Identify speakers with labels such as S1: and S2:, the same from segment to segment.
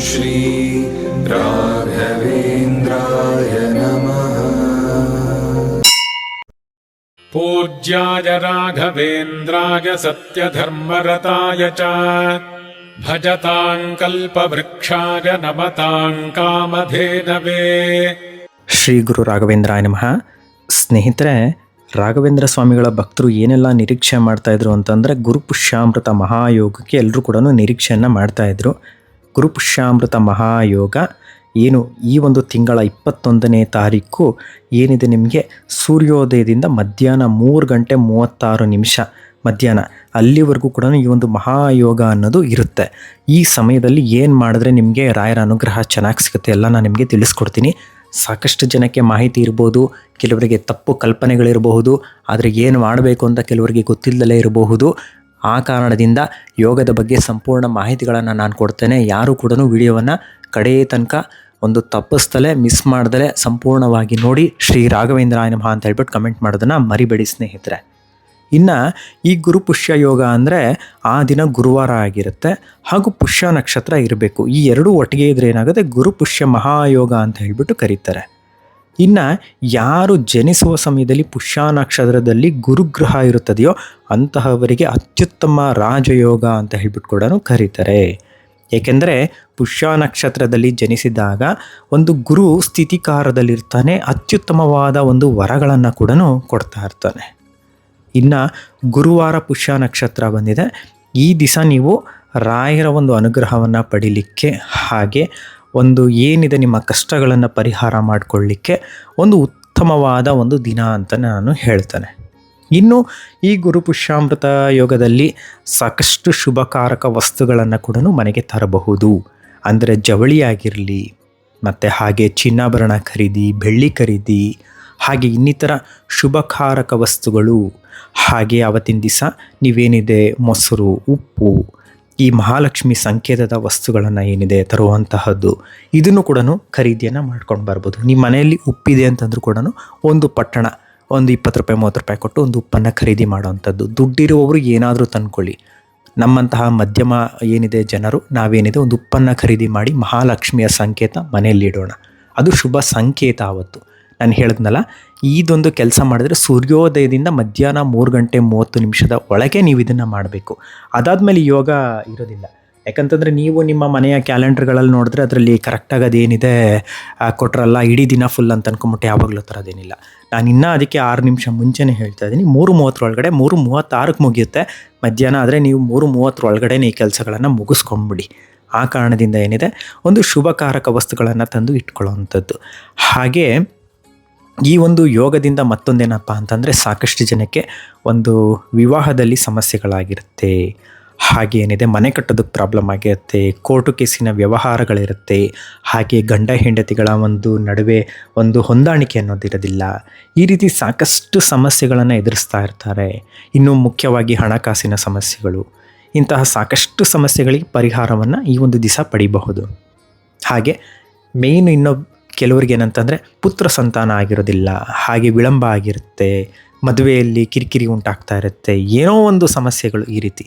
S1: श्री राघवेन्द्राय नमः
S2: पूज्याय राघवेन्द्राय सत्यधर्मरताय च भजताम् कल्पवृक्षाय नमताम् कामधेनवे
S3: ಶ್ರೀ ಗುರು ರಾಘವೇಂದ್ರಾಯ ನಮಃ ಸ್ನೇಹಿತರೆ ರಾಘವೇಂದ್ರ ಸ್ವಾಮಿಗಳ ಭಕ್ತರು ಏನೆಲ್ಲ ನಿರೀಕ್ಷೆ ಮಾಡ್ತಾ ಇದ್ರು ಅಂತಂದರೆ ಗುರುಪುಷ್ಯಾಮೃತ ಮಹಾಯೋಗಕ್ಕೆ ಎಲ್ಲರೂ ಕೂಡ ನಿರೀಕ್ಷೆಯನ್ನು ಮಾಡ್ತಾ ಇದ್ರು ಗುರುಪುಷ್ಯಾಮೃತ ಮಹಾಯೋಗ. ಏನು ಈ ಒಂದು ತಿಂಗಳ ಇಪ್ಪತ್ತೊಂದನೇ ತಾರೀಕು ಏನಿದೆ ನಿಮಗೆ? ಸೂರ್ಯೋದಯದಿಂದ ಮಧ್ಯಾಹ್ನ ಮೂರು ಗಂಟೆ ಮೂವತ್ತಾರು ನಿಮಿಷ ಮಧ್ಯಾಹ್ನ. ಅಲ್ಲಿವರೆಗೂ ಕೂಡ ಈ ಒಂದು ಮಹಾಯೋಗ ಅನ್ನೋದು ಇರುತ್ತೆ. ಈ ಸಮಯದಲ್ಲಿ ಏನು ಮಾಡಿದ್ರೆ ನಿಮಗೆ ರಾಯರ ಅನುಗ್ರಹ ಚೆನ್ನಾಗಿ ಸಿಗುತ್ತೆ ಎಲ್ಲ ನಾನು ನಿಮಗೆ ತಿಳಿಸ್ಕೊಡ್ತೀನಿ. ಸಾಕಷ್ಟು ಜನಕ್ಕೆ ಮಾಹಿತಿ ಇರ್ಬೋದು, ಕೆಲವರಿಗೆ ತಪ್ಪು ಕಲ್ಪನೆಗಳಿರಬಹುದು, ಆದರೆ ಏನು ಮಾಡಬೇಕು ಅಂತ ಕೆಲವರಿಗೆ ಗೊತ್ತಿಲ್ಲದಲೇ ಇರಬಹುದು. ಆ ಕಾರಣದಿಂದ ಯೋಗದ ಬಗ್ಗೆ ಸಂಪೂರ್ಣ ಮಾಹಿತಿಗಳನ್ನು ನಾನು ಕೊಡ್ತೇನೆ. ಯಾರು ಕೂಡ ವಿಡಿಯೋವನ್ನು ಕಡೆಯ ತನಕ ಒಂದು ತಪ್ಪಿಸ್ತಲೇ, ಮಿಸ್ ಮಾಡ್ದಲೇ ಸಂಪೂರ್ಣವಾಗಿ ನೋಡಿ ಶ್ರೀ ರಾಘವೇಂದ್ರಾಯ ನಮಃ ಅಂತ ಹೇಳ್ಬಿಟ್ಟು ಕಮೆಂಟ್ ಮಾಡೋದನ್ನು ಮರಿಬೇಡಿ ಸ್ನೇಹಿತರೆ. ಇನ್ನು ಈ ಗುರು ಪುಷ್ಯ ಯೋಗ ಅಂದರೆ ಆ ದಿನ ಗುರುವಾರ ಆಗಿರುತ್ತೆ. ಹಾಗೂ ಪುಷ್ಯ ನಕ್ಷತ್ರ ಇರಬೇಕು. ಈ ಎರಡೂ ಒಟ್ಟಿಗೆ ಇದ್ರೆ ಏನಾಗುತ್ತೆ? ಗುರು ಪುಷ್ಯ ಮಹಾಯೋಗ ಅಂತ ಹೇಳಿಬಿಟ್ಟು ಕರೀತಾರೆ. ಇನ್ನು ಯಾರು ಜನಿಸುವ ಸಮಯದಲ್ಲಿ ಪುಷ್ಯ ನಕ್ಷತ್ರದಲ್ಲಿ ಗುರುಗ್ರಹ ಇರುತ್ತದೆಯೋ ಅಂತಹವರಿಗೆ ಅತ್ಯುತ್ತಮ ರಾಜಯೋಗ ಅಂತ ಹೇಳ್ಬಿಟ್ಟು ಕೂಡ ಕರೀತಾರೆ. ಏಕೆಂದರೆ ಪುಷ್ಯ ನಕ್ಷತ್ರದಲ್ಲಿ ಜನಿಸಿದಾಗ ಒಂದು ಗುರು ಸ್ಥಿತಿಕಾರದಲ್ಲಿರ್ತಾನೆ, ಅತ್ಯುತ್ತಮವಾದ ಒಂದು ವರಗಳನ್ನು ಕೂಡ ಕೊಡ್ತಾ ಇರ್ತಾನೆ. ಇನ್ನು ಗುರುವಾರ ಪುಷ್ಯ ನಕ್ಷತ್ರ ಬಂದಿದೆ. ಈ ದಿವಸ ನೀವು ರಾಯರ ಒಂದು ಅನುಗ್ರಹವನ್ನು ಪಡಿಲಿಕ್ಕೆ ಹಾಗೆ ಒಂದು ಏನಿದೆ ನಿಮ್ಮ ಕಷ್ಟಗಳನ್ನು ಪರಿಹಾರ ಮಾಡಿಕೊಳ್ಳಿಕ್ಕೆ ಒಂದು ಉತ್ತಮವಾದ ಒಂದು ದಿನ ಅಂತ ನಾನು ಹೇಳ್ತೇನೆ. ಇನ್ನು ಈ ಗುರು ಪುಷ್ಯಾಮೃತ ಯೋಗದಲ್ಲಿ ಸಾಕಷ್ಟು ಶುಭಕಾರಕ ವಸ್ತುಗಳನ್ನು ಕೂಡ ಮನೆಗೆ ತರಬಹುದು. ಅಂದರೆ ಜವಳಿ ಆಗಿರಲಿ, ಮತ್ತು ಹಾಗೆ ಚಿನ್ನಾಭರಣ ಖರೀದಿ, ಬೆಳ್ಳಿ ಖರೀದಿ, ಹಾಗೆ ಇನ್ನಿತರ ಶುಭಕಾರಕ ವಸ್ತುಗಳು. ಹಾಗೆ ಅವತ್ತಿನ ದಿವಸ ನೀವೇನಿದೆ ಮೊಸರು, ಉಪ್ಪು ಈ ಮಹಾಲಕ್ಷ್ಮಿ ಸಂಕೇತದ ವಸ್ತುಗಳನ್ನು ಏನಿದೆ ತರುವಂತಹದ್ದು, ಇದನ್ನು ಕೂಡ ಖರೀದಿಯನ್ನು ಮಾಡ್ಕೊಂಡು ಬರ್ಬೋದು. ನಿಮ್ಮ ಮನೆಯಲ್ಲಿ ಉಪ್ಪಿದೆ ಅಂತಂದ್ರೂ ಕೂಡ ಒಂದು ಪಟ್ಟಣ, ಒಂದು ಇಪ್ಪತ್ತು ರೂಪಾಯಿ, ಮೂವತ್ತು ರೂಪಾಯಿ ಕೊಟ್ಟು ಒಂದು ಉಪ್ಪನ್ನು ಖರೀದಿ ಮಾಡುವಂಥದ್ದು ದುಡ್ಡಿರುವವರು ಏನಾದರೂ ತಂದ್ಕೊಳ್ಳಿ. ನಮ್ಮಂತಹ ಮಧ್ಯಮ ಏನಿದೆ ಜನರು, ನಾವೇನಿದೆ ಒಂದು ಉಪ್ಪನ್ನು ಖರೀದಿ ಮಾಡಿ ಮಹಾಲಕ್ಷ್ಮಿಯ ಸಂಕೇತ ಮನೆಯಲ್ಲಿ ಇಡೋಣ ಅದು ಶುಭ ಸಂಕೇತ ಆವತ್ತು. ನಾನು ಹೇಳಿದ್ನಲ್ಲ ಇದೊಂದು ಕೆಲಸ ಮಾಡಿದ್ರೆ ಸೂರ್ಯೋದಯದಿಂದ ಮಧ್ಯಾಹ್ನ ಮೂರು ಗಂಟೆ ಮೂವತ್ತು ನಿಮಿಷದ ಒಳಗೆ ನೀವು ಇದನ್ನು ಮಾಡಬೇಕು. ಅದಾದಮೇಲೆ ಯೋಗ ಇರೋದಿಲ್ಲ. ಯಾಕಂತಂದರೆ ನೀವು ನಿಮ್ಮ ಮನೆಯ ಕ್ಯಾಲೆಂಡರ್ಗಳಲ್ಲಿ ನೋಡಿದ್ರೆ ಅದರಲ್ಲಿ ಕರೆಕ್ಟಾಗಿ ಅದೇನಿದೆ ಕೊಟ್ರಲ್ಲ, ಇಡೀ ದಿನ ಫುಲ್ ಅಂತ ಅಂದ್ಕೊಂಬಿಟ್ಟು ಯಾವಾಗಲೂ ಥರದೇನಿಲ್ಲ ನಾನು ಇನ್ನೂ ಅದಕ್ಕೆ ಆರು ನಿಮಿಷ ಮುಂಚೆನೇ ಹೇಳ್ತಾ ಇದ್ದೀನಿ. ಮೂರು ಮೂವತ್ತರೊಳಗಡೆ ಮೂರು ಮೂವತ್ತಾರಕ್ಕೆ ಮುಗಿಯುತ್ತೆ. ಮಧ್ಯಾಹ್ನ ಆದರೆ ನೀವು ಮೂರು ಮೂವತ್ತರೊಳಗಡೆ ಈ ಕೆಲಸಗಳನ್ನು ಮುಗಿಸ್ಕೊಂಡ್ಬಿಡಿ ಆ ಕಾರಣದಿಂದ ಏನಿದೆ? ಒಂದು ಶುಭಕಾರಕ ವಸ್ತುಗಳನ್ನು ತಂದು ಇಟ್ಕೊಳ್ಳೋವಂಥದ್ದು. ಹಾಗೆ ಈ ಒಂದು ಯೋಗದಿಂದ ಮತ್ತೊಂದೇನಪ್ಪ ಅಂತಂದರೆ ಸಾಕಷ್ಟು ಜನಕ್ಕೆ ಒಂದು ವಿವಾಹದಲ್ಲಿ ಸಮಸ್ಯೆಗಳಾಗಿರುತ್ತೆ. ಹಾಗೆ ಏನಿದೆ ಮನೆ ಕಟ್ಟೋದಕ್ಕೆ ಪ್ರಾಬ್ಲಮ್ ಆಗಿರುತ್ತೆ ಕೋರ್ಟು ಕೇಸಿನ ವ್ಯವಹಾರಗಳಿರುತ್ತೆ, ಹಾಗೆ ಗಂಡ ಹೆಂಡತಿಗಳ ಒಂದು ನಡುವೆ ಒಂದು ಹೊಂದಾಣಿಕೆ ಅನ್ನೋದಿರೋದಿಲ್ಲ ಈ ರೀತಿ ಸಾಕಷ್ಟು ಸಮಸ್ಯೆಗಳನ್ನು ಎದುರಿಸ್ತಾ ಇರ್ತಾರೆ. ಇನ್ನು ಮುಖ್ಯವಾಗಿ ಹಣಕಾಸಿನ ಸಮಸ್ಯೆಗಳು. ಇಂತಹ ಸಾಕಷ್ಟು ಸಮಸ್ಯೆಗಳಿಗೆ ಪರಿಹಾರವನ್ನು ಈ ಒಂದು ದಿವಸ ಪಡಿಬಹುದು. ಹಾಗೆ ಮೇಯ್ನ್ ಇನ್ನೊ ಕೆಲವ್ರಿಗೆ ಏನಂತಂದರೆ ಪುತ್ರ ಸಂತಾನ ಆಗಿರೋದಿಲ್ಲ, ಹಾಗೆ ವಿಳಂಬ ಆಗಿರುತ್ತೆ, ಮದುವೆಯಲ್ಲಿ ಕಿರಿಕಿರಿ ಉಂಟಾಗ್ತಾ ಇರುತ್ತೆ, ಏನೋ ಒಂದು ಸಮಸ್ಯೆಗಳು ಈ ರೀತಿ.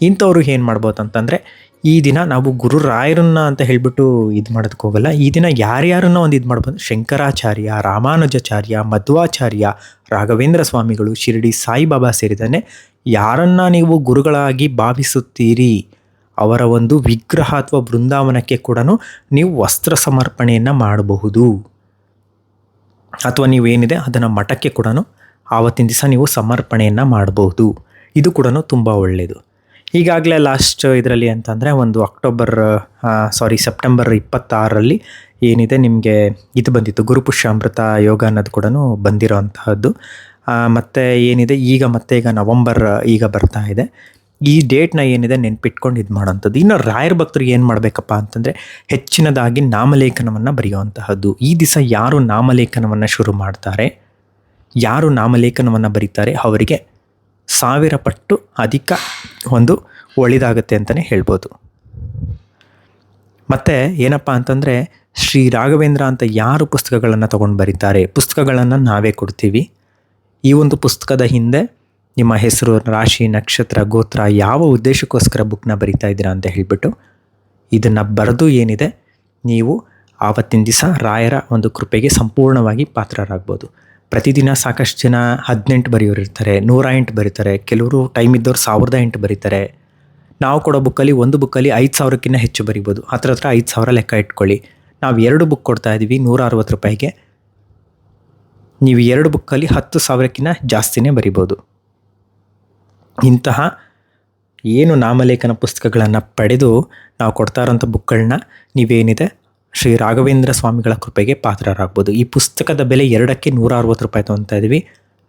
S3: ಇಂಥವ್ರು ಏನು ಮಾಡ್ಬೋದು ಅಂತಂದರೆ ಈ ದಿನ ನಾವು ಗುರು ರಾಯರನ್ನ ಅಂತ ಹೇಳಿಬಿಟ್ಟು ಇದು ಮಾಡೋದಕ್ಕೆ ಹೋಗಲ್ಲ, ಈ ದಿನ ಯಾರ್ಯಾರನ್ನ ಒಂದು ಇದು ಮಾಡ್ಬೋದು, ಶಂಕರಾಚಾರ್ಯ, ರಾಮಾನುಜಾಚಾರ್ಯ, ಮಧ್ವಾಚಾರ್ಯ, ರಾಘವೇಂದ್ರ ಸ್ವಾಮಿಗಳು, ಶಿರಡಿ ಸಾಯಿಬಾಬಾ ಸೇರಿದಾನೆ ಯಾರನ್ನ ನೀವು ಗುರುಗಳಾಗಿ ಭಾವಿಸುತ್ತೀರಿ? ಅವರ ಒಂದು ವಿಗ್ರಹ ಅಥವಾ ಬೃಂದಾವನಕ್ಕೆ ಕೂಡ ನೀವು ವಸ್ತ್ರ ಸಮರ್ಪಣೆಯನ್ನು ಮಾಡಬಹುದು. ಅಥವಾ ನೀವೇನಿದೆ ಅದನ್ನು ಮಠಕ್ಕೆ ಕೂಡ ಆವತ್ತಿನ ದಿವಸ ನೀವು ಸಮರ್ಪಣೆಯನ್ನು ಮಾಡಬಹುದು. ಇದು ಕೂಡ ತುಂಬ ಒಳ್ಳೆಯದು ಈಗಾಗಲೇ ಲಾಸ್ಟ್ ಇದರಲ್ಲಿ ಅಂತಂದರೆ ಒಂದು ಅಕ್ಟೋಬರ್ ಸಾರಿ ಸೆಪ್ಟೆಂಬರ್ ಇಪ್ಪತ್ತಾರರಲ್ಲಿ ಏನಿದೆ ನಿಮಗೆ ಇದು ಬಂದಿತ್ತು. ಗುರುಪುಷ್ಯಾಮೃತ ಯೋಗ ಅನ್ನೋದು ಕೂಡ ಬಂದಿರೋ ಅಂತಹದ್ದು ಮತ್ತು ಏನಿದೆ ಈಗ ಮತ್ತೆ ಈಗ ನವಂಬರ್ ಈಗ ಬರ್ತಾ ಇದೆ. ಈ ಡೇಟ್ನ ಏನಿದೆ ನೆನ್ಪಿಟ್ಕೊಂಡು ಇದು ಮಾಡೋಂಥದ್ದು. ಇನ್ನು ರಾಯರ ಭಕ್ತರು ಏನು ಮಾಡಬೇಕಪ್ಪ ಅಂತಂದರೆ ಹೆಚ್ಚಿನದಾಗಿ ನಾಮಲೇಖನವನ್ನು ಬರೆಯುವಂತಹದ್ದು. ಈ ದಿವಸ ಯಾರು ನಾಮಲೇಖನವನ್ನು ಶುರು ಮಾಡ್ತಾರೆ? ಯಾರು ನಾಮಲೇಖನವನ್ನು ಬರೀತಾರೆ? ಅವರಿಗೆ ಸಾವಿರ ಪಟ್ಟು ಅಧಿಕ ಒಂದು ಒಳಿದಾಗುತ್ತೆ ಅಂತಲೇ ಹೇಳ್ಬೋದು. ಮತ್ತು ಏನಪ್ಪ ಅಂತಂದರೆ ಶ್ರೀ ರಾಘವೇಂದ್ರ ಅಂತ ಯಾರು ಪುಸ್ತಕಗಳನ್ನು ತೊಗೊಂಡು ಬರೀತಾರೆ? ಪುಸ್ತಕಗಳನ್ನು ನಾವೇ ಕೊಡ್ತೀವಿ. ಈ ಒಂದು ಪುಸ್ತಕದ ಹಿಂದೆ ನಿಮ್ಮ ಹೆಸರು, ರಾಶಿ, ನಕ್ಷತ್ರ, ಗೋತ್ರ ಯಾವ ಉದ್ದೇಶಕ್ಕೋಸ್ಕರ ಬುಕ್ನ ಬರಿತಾ ಇದ್ದೀರಾ ಅಂತ ಹೇಳಿಬಿಟ್ಟು ಇದನ್ನು ಬರೆದು ಏನಿದೆ, ನೀವು ಆವತ್ತಿನ ದಿವಸ ರಾಯರ ಒಂದು ಕೃಪೆಗೆ ಸಂಪೂರ್ಣವಾಗಿ ಪಾತ್ರರಾಗ್ಬೋದು. ಪ್ರತಿದಿನ ಸಾಕಷ್ಟು ಜನ ಹದಿನೆಂಟು ಬರೆಯೋರು ಇರ್ತಾರೆ, ನೂರ ಎಂಟು ಬರೀತಾರೆ, ಕೆಲವರು ಟೈಮ್ ಇದ್ದವ್ರು ಸಾವಿರದ ಎಂಟು ಬರೀತಾರೆ. ನಾವು ಕೊಡೋ ಬುಕ್ಕಲ್ಲಿ ಒಂದು ಬುಕ್ಕಲ್ಲಿ ಐದು ಸಾವಿರಕ್ಕಿಂತ ಹೆಚ್ಚು ಬರಿಬೋದು. ಹತ್ರ ಹತ್ರ ಐದು ಸಾವಿರ ಲೆಕ್ಕ ಇಟ್ಕೊಳ್ಳಿ. ನಾವು ಎರಡು ಬುಕ್ ಕೊಡ್ತಾ ಇದ್ದೀವಿ ನೂರ ಅರವತ್ತು ರೂಪಾಯಿಗೆ. ನೀವು ಎರಡು ಬುಕ್ಕಲ್ಲಿ ಹತ್ತು ಸಾವಿರಕ್ಕಿಂತ ಜಾಸ್ತಿನೇ ಬರಿಬೋದು. ಇಂತಹ ಏನು ನಾಮಲೇಖನ ಪುಸ್ತಕಗಳನ್ನು ಪಡೆದು ನಾವು ಕೊಡ್ತಾ ಇರೋಂಥ ಬುಕ್ಗಳನ್ನ ನೀವೇನಿದೆ ಶ್ರೀ ರಾಘವೇಂದ್ರ ಸ್ವಾಮಿಗಳ ಕೃಪೆಗೆ ಪಾತ್ರರಾಗ್ಬೋದು. ಈ ಪುಸ್ತಕದ ಬೆಲೆ ಎರಡಕ್ಕೆ ನೂರ ಅರವತ್ತು ರೂಪಾಯಿ ತೊಗೊತಾ ಇದ್ದೀವಿ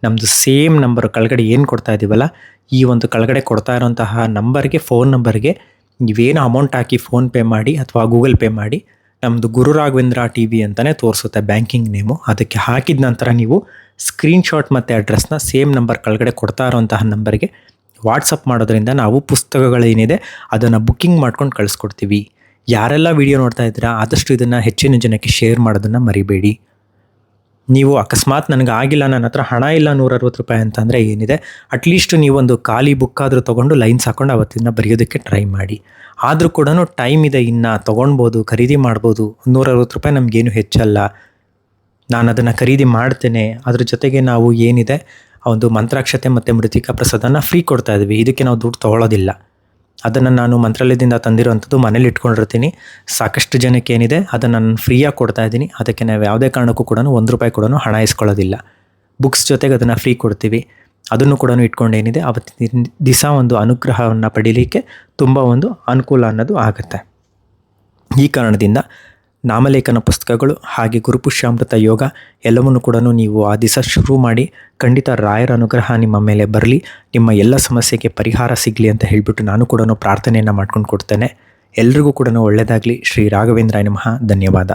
S3: ನಮ್ಮದು ಸೇಮ್ ನಂಬರ್ ಕೆಳಗಡೆ ಏನು ಕೊಡ್ತಾ ಇದ್ದೀವಲ್ಲ ಈ ಒಂದು ಕೆಳಗಡೆ ಕೊಡ್ತಾ ಇರೋಂತಹ ನಂಬರ್ಗೆ, ಫೋನ್ ನಂಬರ್ಗೆ ನೀವೇನು ಅಮೌಂಟ್ ಹಾಕಿ ಫೋನ್ಪೇ ಮಾಡಿ ಅಥವಾ ಗೂಗಲ್ ಪೇ ಮಾಡಿ ನಮ್ಮದು ಗುರು ರಾಘವೇಂದ್ರ ಟಿ ವಿ ಅಂತಲೇ ತೋರಿಸುತ್ತೆ ಬ್ಯಾಂಕಿಂಗ್ ನೇಮು. ಅದಕ್ಕೆ ಹಾಕಿದ ನಂತರ ನೀವು ಸ್ಕ್ರೀನ್ಶಾಟ್ ಮತ್ತು ಅಡ್ರೆಸ್ನ ಸೇಮ್ ನಂಬರ್ ಕೆಳಗಡೆ ಕೊಡ್ತಾ ಇರೋಂತಹ ನಂಬರ್ಗೆ ವಾಟ್ಸಪ್ ಮಾಡೋದ್ರಿಂದ ನಾವು ಪುಸ್ತಕಗಳೇನಿದೆ ಅದನ್ನು ಬುಕ್ಕಿಂಗ್ ಮಾಡ್ಕೊಂಡು ಕಳಿಸ್ಕೊಡ್ತೀವಿ. ಯಾರೆಲ್ಲ ವಿಡಿಯೋ ನೋಡ್ತಾ ಇದ್ದೀರಾ, ಆದಷ್ಟು ಇದನ್ನು ಹೆಚ್ಚಿನ ಜನಕ್ಕೆ ಶೇರ್ ಮಾಡೋದನ್ನು ಮರಿಬೇಡಿ. ನೀವು ಅಕಸ್ಮಾತ್ ನನಗೆ ಆಗಿಲ್ಲ, ನನ್ನ ಹತ್ರ ಹಣ ಇಲ್ಲ ನೂರ ಅರವತ್ತು ರೂಪಾಯಿ ಅಂತಂದರೆ ಏನಿದೆ ಅಟ್ಲೀಸ್ಟ್ ನೀವೊಂದು ಖಾಲಿ ಬುಕ್ ಆದರೂ ತೊಗೊಂಡು ಲೈನ್ಸ್ ಹಾಕೊಂಡು ಅವತ್ತಿನ ಬರೆಯೋದಕ್ಕೆ ಟ್ರೈ ಮಾಡಿ. ಆದರೂ ಕೂಡ ಟೈಮ್ ಇದೆ, ಇನ್ನು ತೊಗೊಳ್ಬೋದು ಖರೀದಿ ಮಾಡ್ಬೋದು ನೂರ ಅರವತ್ತು ರೂಪಾಯಿ ನಮಗೇನು ಹೆಚ್ಚಲ್ಲ. ನಾನು ಅದನ್ನು ಖರೀದಿ ಮಾಡ್ತೇನೆ, ಅದ್ರ ಜೊತೆಗೆ ನಾವು ಏನಿದೆ ಆ ಒಂದು ಮಂತ್ರಾಕ್ಷತೆ ಮತ್ತು ಮೃತಿಕಾ ಪ್ರಸಾದನ ಫ್ರೀ ಕೊಡ್ತಾ ಇದ್ವಿ. ಇದಕ್ಕೆ ನಾವು ದುಡ್ಡು ತೊಗೊಳ್ಳೋದಿಲ್ಲ ಅದನ್ನು ನಾನು ಮಂತ್ರಾಲಯದಿಂದ ತಂದಿರುವಂಥದ್ದು ಮನೇಲಿ ಇಟ್ಕೊಂಡಿರ್ತೀನಿ. ಸಾಕಷ್ಟು ಜನಕ್ಕೆ ಏನಿದೆ, ಅದನ್ನು ನಾನು ಫ್ರೀಯಾಗಿ ಕೊಡ್ತಾ ಇದ್ದೀನಿ. ಅದಕ್ಕೆ ನಾವು ಯಾವುದೇ ಕಾರಣಕ್ಕೂ ಕೂಡ ಒಂದು ರೂಪಾಯಿ ಕೂಡ ಹಣ ಇಸ್ಕೊಳ್ಳೋದಿಲ್ಲ. ಬುಕ್ಸ್ ಜೊತೆಗೆ ಅದನ್ನು ಫ್ರೀ ಕೊಡ್ತೀವಿ. ಅದನ್ನು ಕೂಡ ಇಟ್ಕೊಂಡು ಏನಿದೆ, ಅವತ್ತಿನ ದಿವಸ ಒಂದು ಅನುಗ್ರಹವನ್ನು ಪಡೀಲಿಕ್ಕೆ ತುಂಬ ಒಂದು ಅನುಕೂಲ ಅನ್ನೋದು ಆಗುತ್ತೆ. ಈ ಕಾರಣದಿಂದ ನಾಮಲೇಖನ ಪುಸ್ತಕಗಳು ಹಾಗೆ ಗುರುಪುಷ್ಯಾಮೃತ ಯೋಗ ಎಲ್ಲವನ್ನು ಕೂಡ ನೀವು ಆ ದಿವಸ ಶುರು ಮಾಡಿ ಖಂಡಿತ ರಾಯರ ಅನುಗ್ರಹ ನಿಮ್ಮ ಮೇಲೆ ಬರಲಿ. ನಿಮ್ಮ ಎಲ್ಲ ಸಮಸ್ಯೆಗೆ ಪರಿಹಾರ ಸಿಗಲಿ ಅಂತ ಹೇಳಿಬಿಟ್ಟು ನಾನು ಕೂಡ ಪ್ರಾರ್ಥನೆಯನ್ನು ಮಾಡ್ಕೊಂಡು ಕೊಡ್ತೇನೆ. ಎಲ್ರಿಗೂ ಕೂಡ ಒಳ್ಳೆಯದಾಗಲಿ ಶ್ರೀ ರಾಘವೇಂದ್ರ ನಮಃ. ಧನ್ಯವಾದ.